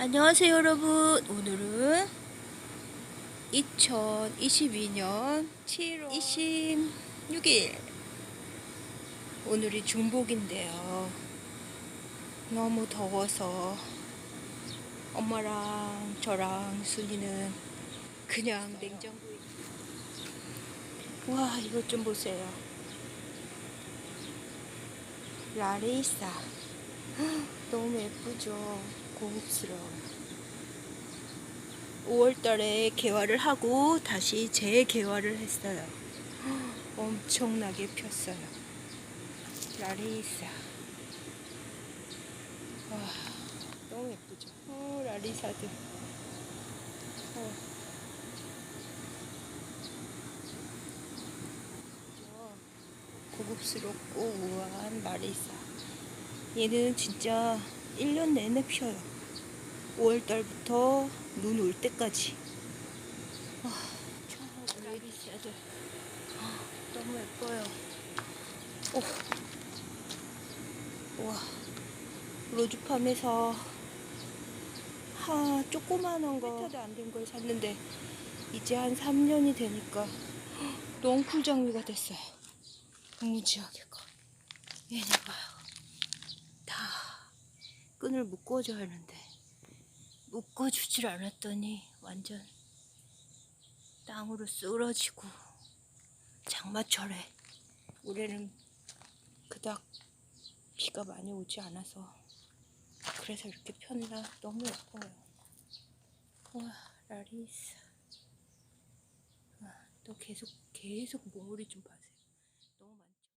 안녕하세요 여러분. 오늘은 2022년 7월 26일. 오늘이 중복인데요. 너무 더워서 엄마랑 저랑 순이는 그냥 냉장고에 와 이것 좀 보세요. 라리사. 너무 예쁘죠 고급스러워 5월달에 개화를 하고 다시 재개화를 했어요. 엄청나게 폈어요. 라리사 와 너무 예쁘죠? 어, 라리사들 어. 고급스럽고 우아한 라리사 얘는 진짜 1년 내내 펴요 5월달부터 눈 올 때까지. 라리사들. 아, 너무 예뻐요. 오. 와. 로즈팜에서 하 조그만한 거 세트도 안 된 걸 샀는데 이제 한 3년이 되니까 넝쿨 장미가 됐어요. 커 얘네 봐요. 다 끈을 묶어줘야 하는데 묶어주질 않았더니 완전 땅으로 쓰러지고 장마철에 올해는 그닥 비가 많이 오지 않아서 그래서 이렇게 폈나 너무 예뻐요. 와 라리사 와, 또 계속 계속 몽우리 좀 봐세요